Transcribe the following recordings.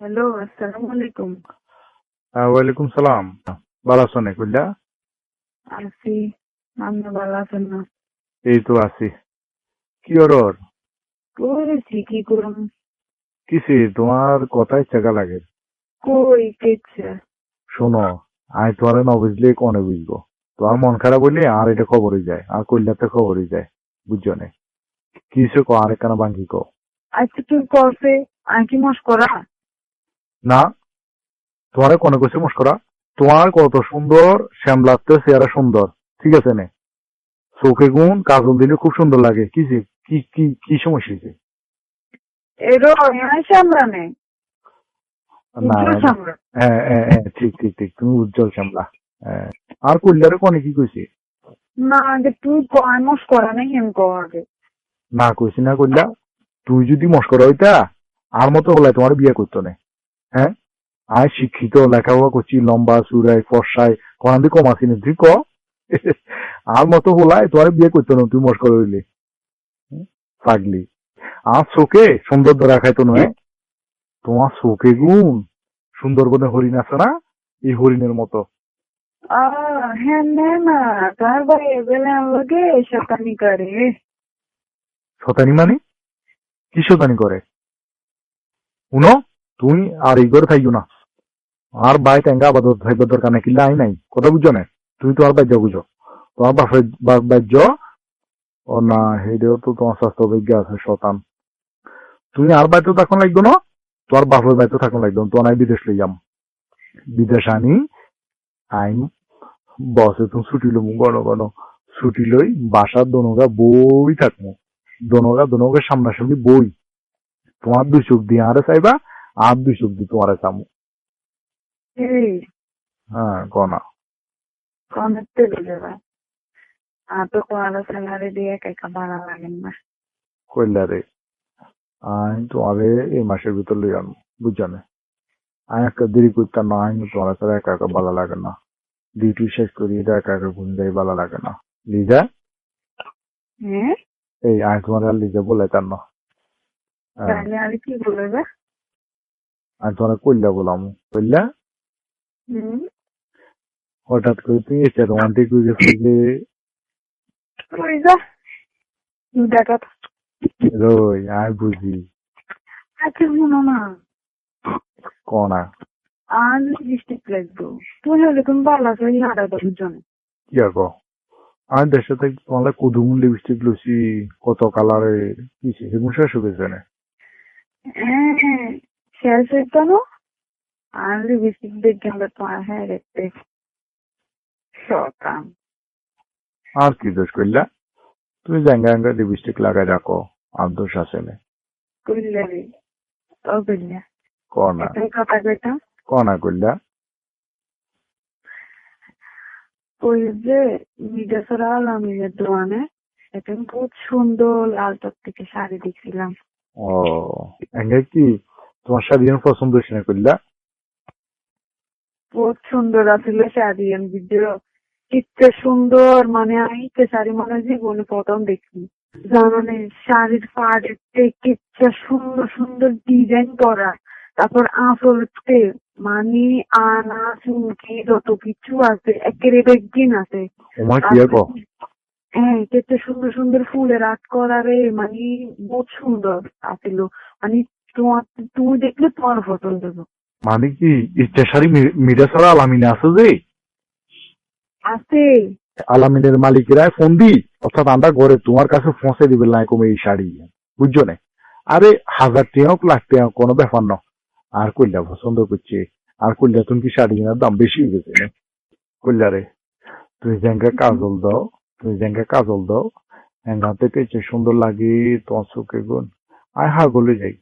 Hello আসসালামু আলাইকুম। ওয়ালাইকুম সালাম। ভালো আছো না কইলা আছি আপনি ভালো আছেন না এই তো আছি। কি করেছি কি করুন কিসে? তোমার কথাই চেকা লাগে। কই কেছে শোনো আমি তোমার না বুঝলে কনে বুঝব? তোমার মন খারাপ হইলে আর এটা খবরই যায় আর কইলাতে খবরই যায় বুঝছ না? কিসে কো আর কেন বাঙ্গি কো? আচ্ছা তুই করছে? আমি কি মশ করা না তোমার কোনে কইছে মস্করা তোমার কত সুন্দর শ্যামলাতে চেহারা সুন্দর। ঠিক আছে নে? চোখে গুণ কাজল দিলে খুব সুন্দর লাগে। কি যে কি কি কি সমস্যা এরো হ্যাঁ হ্যাঁ হ্যাঁ ঠিক ঠিক ঠিক তুমি উজ্জ্বল শ্যামলা। আর কল্যাণে কোনে কি কইছে? না আগে তুই কয় হেম না কইছি না তুই যদি মস্কর হইতা আর মতো হলে তোমার বিয়ে করতো না। হ্যাঁ? আমি শিক্ষিত লেখাপড়া করছি লম্বা চুরাই ফর্সাই কোন দিকে কম আসিনি তুই ক? আর মতো হলাই তোমার বিয়ে করতো না তুই মস্কর হইলে? পাগলি। আর চোখে সুন্দর ধরা খাইতো নয় তোমার চোখে গুণ সুন্দরবনে হরিণ আছে না? এই হরিণের মতো। হ্যাঁ তার শতানি মানে? কি শতানি করে? শুনো তুমি আর এই ঘরে থাইও না। আর বাই ট্যাঙ্গা আবাদত থাকবার দরকার নাই কিল্লা আই নাই। কথা বুঝছ না? তুমি তো আর বাজ্য বুঝো। তোমার বাপের বাজ্য ও না হেডেও তো তোমার স্বাস্থ্য বিজ্ঞ আছে শতান। তুমি আর বাইতে থাকুন লাগতো না? তোমার বাপের বাইতে থাকুন লাগতো না, তোমার আমি বিদেশ লই যাম। বিদেশ আনি আইন বসে তুমি ছুটি লমু গণ গণ। ছুটি লই বাসার দনগা বই থাকব দনগা দনগা সামনাসামনি বই। তোমার দুই চোখ দিয়ে আরে চাইবা হ্যাঁ একা একা ভাড়া লাগেন না। কইলা রে আমি তোমারে এই মাসের ভিতর লই আনব বুঝছ আমি একটা দেরি করতাম না আমি তোমার সাথে একা একা ভালো লাগে না। ডিউটি শেষ করি এটা একা একা ঘুম যাই ভালো লাগে না। লিজা? হ্যাঁ? এই আমি তোমার আর লিজা বলাইতাম না। হ্যাঁ, কি বলবে? আমি তোমার কইলা বলাম কইলা? হঠাৎ করে তুমি এসে রোমান্টিক হয়ে গেছো যে? রই আমি বুঝি। আচ্ছা শুনো না। কনা। আর লিপস্টিক লাগবো। তুমি হলে তুমি ভালো আছো এই হাঁটা দেওয়ার জন্য। কি আগো আমি দেশে থেকে তোমার কুদুম লিপস্টিক লুচি কত কালারের কি সেগুলো শেষ হয়ে গেছে না? হ্যাঁ। আমরা তোমার হ্যাঁ দেখতে শতাম আর কি দোষ করলা তুমি জাঙ্গা জাঙ্গা লিপস্টিক লাগাই রাখো আর দোষ আছে না করলে ও করলে কনা কথা কইতাম কনা করলা ওই যে আলমিনের দোকানে সেখানে বহুত সুন্দর লাল থেকে শাড়ি দেখছিলাম ও এঙ্গে কি তোমার শাড়ি যেন পছন্দ হয়েছে না করলা? বহুত সুন্দর আছিল সুন্দর মানে আমি ইচ্ছে শাড়ি মনে জীবনে প্রথম দেখি। শাড়ির ফাড়েতে কিচ্ছে সুন্দর সুন্দর ডিজাইন করা। তারপর আঁচলতে মানে আনা চুমকি যত কিছু আছে একেবারে বেগিন আছে। হ্যাঁ কেটে সুন্দর সুন্দর ফুলের আর্ট করা রে মানে বহুত সুন্দর আছিল। মানে তোমার তুমি দেখলে তোমার ফটো দেবো। মানে কি শাড়ি মিরা ছাড়া আলামিনে আছে যে? আছে। আলামিনের মালিকেরা ফোন দি অর্থাৎ আমরা ঘরে তোমার কাছে পৌঁছে দিবে না কমে এই শাড়ি। বুঝছ না? আরে হাজার টাকা হোক লাখ টাকা হোক, কোনো ব্যাপার না। আর কইলা পছন্দ করছে। আর কইলা তুমি কি শাড়ি কেনার দাম বেশি হয়ে গেছে কইলা রে তুমি জ্যাঙ্গা কাজল দাও তুমি জ্যাঙ্গা কাজল দাও। হ্যাঙ্গাতে পেয়েছে সুন্দর লাগে তোমার চোখে গুণ। আয় হা গলে যাই।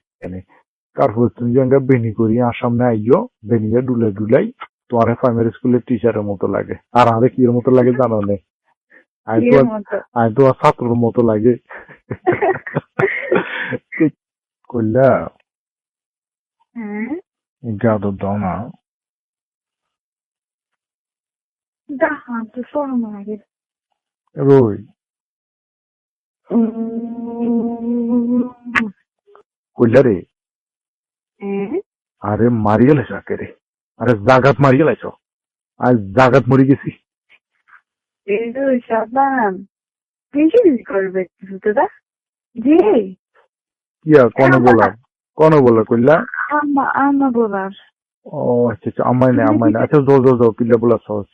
তারপর তুমি জ্যাঙ্গা বেনি করি আর সামনে আইও বেনিয়া ডুলাই ডুলাই তোমার প্রাইমারি স্কুলের টিচারের মতো লাগে। আর আরে কি মতো লাগে জানো না? আমি তো এর মতো? আমি লাগে। কইলা হ্যাঁ? গাদো দাও না। রই। উম, কইলা রে হ্যাঁ আরে মারিয়ে লাইছো একেরে আরে জাগাত মারিয়ে লাইছো আজ জাগাত মরি গেছি করবে কোন কোন বলার কইলা আমা আমা বলার ও আচ্ছা আচ্ছা আমায় না আমায় না আচ্ছা যাও যাও কিল্লা বলা সহজ